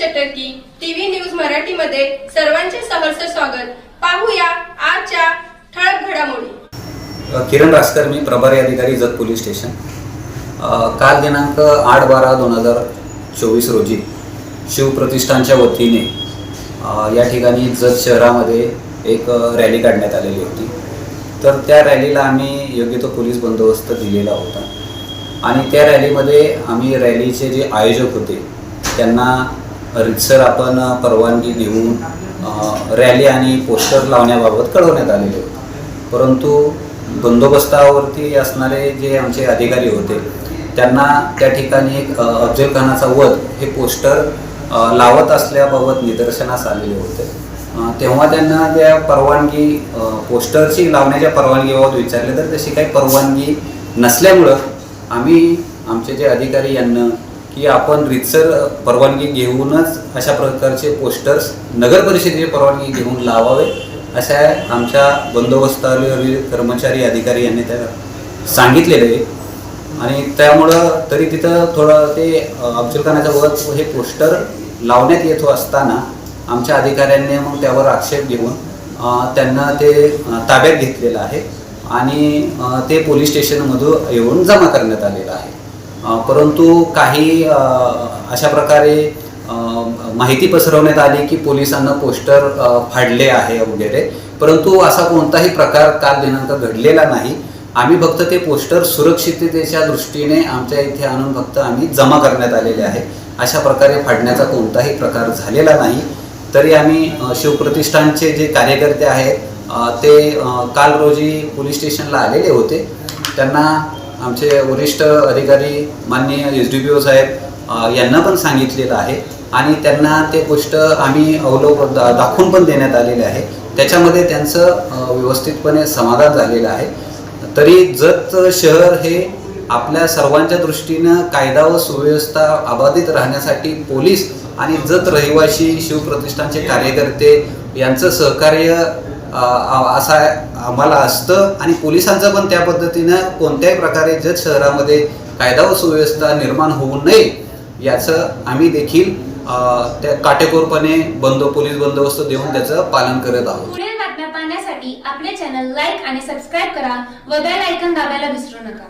चटर्की TV news मराठीमध्ये सर्वांचे सहर्ष स्वागत. पाहूया आजच्या ठळक घडामोडी. किरण रासकर मी प्रभारी अधिकारी जत पोलीस स्टेशन. काल दिनांक आठ बारा दोन हजार चोवीस रोजी शिवप्रतिष्ठानच्या वतीने या ठिकाणी जत शहरामध्ये एक रॅली काढण्यात आलेली होती. तर त्या रॅलीला आम्ही योग्य तो पोलीस बंदोबस्त दिलेला होता. आणि त्या रॅलीमध्ये आम्ही रॅलीचे जे आयोजक होते त्यांना रितसर आपण परवानगी देऊन रॅली आणि पोस्टर लावण्याबाबत कळवण्यात आलेले होते. परंतु बंदोबस्तावरती असणारे जे आमचे अधिकारी होते त्यांना त्या ठिकाणी एक अफजल खानाचा वध हे पोस्टर लावत असल्याबाबत निदर्शनास आलेले होते. तेव्हा त्यांना त्या परवानगी पोस्टरची लावण्याच्या परवानगीबाबत विचारले तर तशी काही परवानगी नसल्यामुळं आम्ही आमचे जे अधिकारी यांना की आपण रितसर परवानगी घेऊनच अशा प्रकारचे पोस्टर्स नगर परिषदेची परवानगी घेऊन लावावे अशा आमच्या बंदोबस्तावरील कर्मचारी अधिकारी यांनी त्या सांगितलेलं आहे. आणि त्यामुळं तरी तिथं थोडं ते अफजलखानाच्या अफजल वध हे पोस्टर लावण्यात येत असताना आमच्या अधिकाऱ्यांनी मग त्यावर आक्षेप घेऊन त्यांना ते ताब्यात घेतलेलं आहे आणि ते पोलीस स्टेशनमधून येऊन जमा करण्यात आलेलं आहे. परंतु काही अशा प्रकारे माहिती पसरवण्यात आली की पोलिसांना पोस्टर फाडले आहे वगैरे. परंतु असा कोणताही प्रकार काल दिनांक घडलेला नाही. आम्ही फक्त ते पोस्टर सुरक्षिततेच्या दृष्टीने आमच्या इथे आणून फक्त आम्ही जमा करण्यात आलेले आहे. अशा प्रकारे फाडण्याचा कोणताही प्रकार झालेला नाही. तरी आम्ही शिवप्रतिष्ठानचे जे कार्यकर्ते आहेत ते काल रोजी पोलीस स्टेशनला आलेले होते. त्यांना आमचे वरिष्ठ अधिकारी माननीय एस डी पी ओ साहेब यांना पण सांगितलेलं आहे आणि त्यांना ते गोष्ट आम्ही अवलोक दा- दाखवून पण देण्यात आलेले आहे. त्याच्यामध्ये त्यांचं व्यवस्थितपणे समाधान झालेलं आहे. तरी जत शहर हे आपल्या सर्वांच्या दृष्टीनं कायदा व सुव्यवस्था अबाधित राहण्यासाठी पोलीस आणि जत रहिवासी शिवप्रतिष्ठानचे कार्यकर्ते यांचं सहकार्य असा आम्हाला असतं आणि पोलिसांचं पण त्या पद्धतीनं कोणत्याही प्रकारे जत शहरामध्ये कायदा व सुव्यवस्था निर्माण होऊ नये याचं आम्ही देखील त्या काटेकोरपणे बंदो पोलीस बंदोबस्त देऊन त्याचं पालन करत आहोत. पुढील बातम्या पाहण्यासाठी आपले चॅनल लाईक आणि सबस्क्राईब करा व बेल आयकन दाबायला विसरू नका.